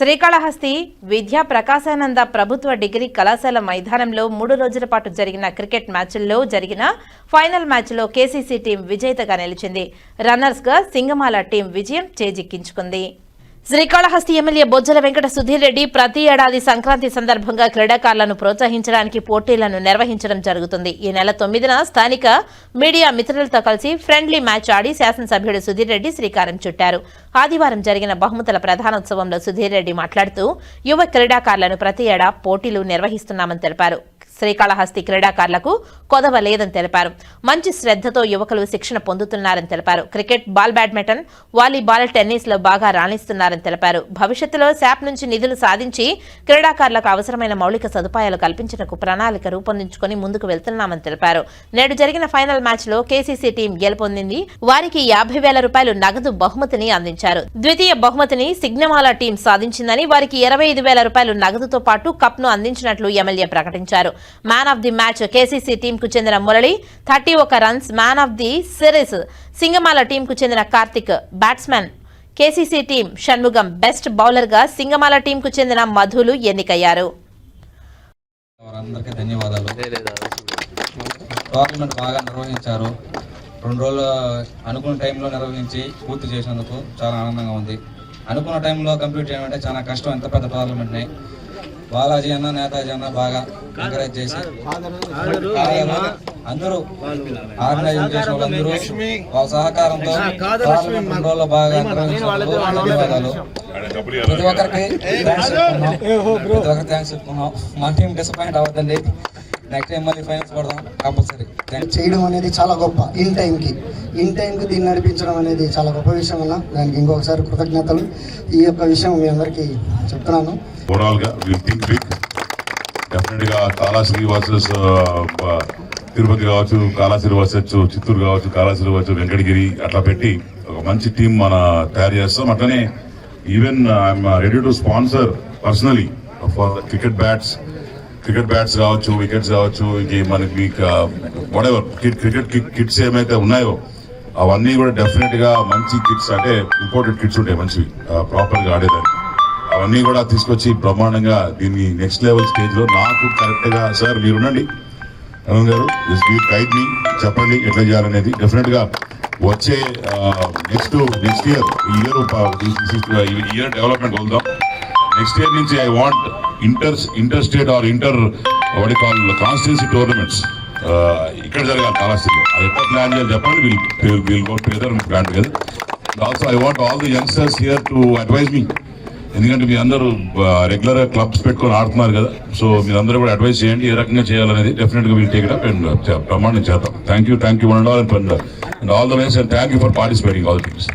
శ్రీకాళహస్తి విద్యా ప్రకాశానంద ప్రభుత్వ డిగ్రీ కళాశాల మైదానంలో మూడు రోజుల పాటు జరిగిన క్రికెట్ మ్యాచ్ల్లో జరిగిన ఫైనల్ మ్యాచ్లో కేసీసీ టీం విజేతగా నిలిచింది. రన్నర్స్గా సింగమాల టీం విజయం చేజిక్కించుకుంది. శ్రీకాళహస్తి ఎమ్మెల్యే బొజ్జల వెంకట సుధీర్ రెడ్డి ప్రతి ఏడాది సంక్రాంతి సందర్భంగా క్రీడాకారులను ప్రోత్సహించడానికి పోటీలను నిర్వహించడం జరుగుతుంది. ఈ నెల తొమ్మిదిన స్థానిక మీడియా మిత్రులతో కలిసి ఫ్రెండ్లీ మ్యాచ్ ఆడి శాసనసభ్యుడు సుధీర్ రెడ్డి శ్రీకారం చుట్టారు. ఆదివారం జరిగిన బహుమతుల ప్రధానోత్సవంలో సుధీర్ రెడ్డి మాట్లాడుతూ యువ క్రీడాకారులను ప్రతి ఏడా పోటీలు నిర్వహిస్తున్నామని తెలిపారు. శ్రీకాళహస్తి క్రీడాకారులకు కొదవ లేదని తెలిపారు. మంచి శ్రద్ధతో యువకులు శిక్షణ పొందుతున్నారని తెలిపారు. క్రికెట్ బాల్ బ్యాడ్మింటన్ వాలీబాల్ టెన్నిస్లో బాగా రాణిస్తున్నారని తెలిపారు. భవిష్యత్తులో శాప్ నుంచి నిధులు సాధించి క్రీడాకారులకు అవసరమైన మౌలిక సదుపాయాలు కల్పించడానికి ప్రణాళిక రూపొందించుకొని ముందుకు వెళ్తున్నామని తెలిపారు. నేడు జరిగిన ఫైనల్ మ్యాచ్లో కేసీసీ టీం గెలుపొందింది. వారికి యాభై వేల రూపాయలు నగదు బహుమతిని అందించారు. ద్వితీయ బహుమతిని సిగ్నమాల టీం సాధించిందని వారికి ఇరవై ఐదు వేల రూపాయలు నగదుతో పాటు కప్ను అందించినట్లు ఎమ్మెల్యే ప్రకటించారు. Man of the match KCC team కు చెందిన మురళి థర్టీ ఒక runs man of the series Singamala team కు చెందిన Karthik batsman KCC team Shanmugam best బౌలర్గా Singamala team కు చెందిన మధులు ఎన్నికయ్యారు. ధన్యవాదాలు. టోర్నమెంట్ బాగా నిర్వహించారు. రెండు రోజులు అనుకున్న టైంలో నిర్వహించి పూర్తి చేసినందుకు చాలా ఆనందంగా ఉంది. అనుకున్న టైంలో కంప్లీట్ చేయడం అంటే చాలా కష్టం ఎంత పెద్ద టోర్నమెంట్ని బాలాజీ అన్న నేతాజీ అన్న బాగా ఎంకరేజ్ చేసి. అందరూ ఆర్గనైజ్ చేసిన వాళ్ళందరూ వాళ్ళ సహకారంతో టోర్నమెంట్ రెండు రోజులు బాగా ధన్యవాదాలు. ప్రతి ఒక్కరికి ప్రతి ఒక్కరికి థ్యాంక్స్ చెప్పుకున్నాం మా టీం డిసప్పాయింట్ అవ్వద్దండి. నెక్స్ట్ టైం మళ్ళీ ఫైనల్స్ పడదాం కంపల్సరీ చేయడం అనేది చాలా గొప్ప. ఇన్ టైంకి ఇన్ టైంకి దీన్ని నడిపించడం అనేది చాలా గొప్ప విషయం వల్ల దానికి ఇంకొకసారి కృతజ్ఞతలు. ఈ యొక్క విషయం మీ అందరికీ చెప్తున్నాను. ఓవరాల్గా విల్ తిరుపతి uh, కావచ్చు కాళాశ్రీ వర్సెస్ చిత్తూరు కావచ్చు కాళాశ్రీ వచ్చు వెంకటగిరి అట్లా పెట్టి ఒక మంచి టీం మన తయారు చేస్తాం. అట్లనే even I'm ready to sponsor personally for cricket bats cricket bats కావచ్చు వికెట్స్ కావచ్చు ఇంక మనకి వాడెవర్ క్రికెట్ కిట్స్ ఏమైతే ఉన్నాయో అవన్నీ కూడా డెఫినెట్గా మంచి కిట్స్ అంటే ఇంపార్టెంట్ కిట్స్ ఉంటాయి మంచివి. ప్రాపర్గా అవన్నీ కూడా తీసుకొచ్చి బ్రహ్మాండంగా దీన్ని నెక్స్ట్ లెవెల్ స్టేజ్లో నాకు కరెక్ట్గా సార్ మీరుండండి అరుణ్ గారు గైడ్ గైడ్ మీ చెప్పండి ఎట్లా చేయాలనేది. డెఫినెట్గా వచ్చే నెక్స్ట్ నెక్స్ట్ ఇయర్ ఈ ఇయర్ ఈ ఇయర్ డెవలప్మెంట్ వదులుదాం నెక్స్ట్ ఇయర్ నుంచి I want inter inter state or inter వాడి కాల్ కాన్స్టిట్యూన్సీ టోర్నమెంట్స్ ఇక్కడ జరగాలి కాళాస్తిలో అది ఎట్లా ప్లాన్ చేయాలి చెప్పండి? వీళ్ళు వీళ్ళు గో టుగెదర్ ప్లాన్ కదా also I want all the youngsters here to advise మీ ఎందుకంటే మీ అందరూ రెగ్యులర్గా క్లబ్స్ పెట్టుకొని ఆడుతున్నారు కదా. సో మీరందరూ కూడా అడ్వైస్ చేయండి ఏ రకంగా చేయాలనేది. డెఫినెట్గా వీళ్ళు టేక్ అప్ అండ్ ప్రమాణం చేద్దాం. Thank you thank you one and all and all the ways and thank you for participating all things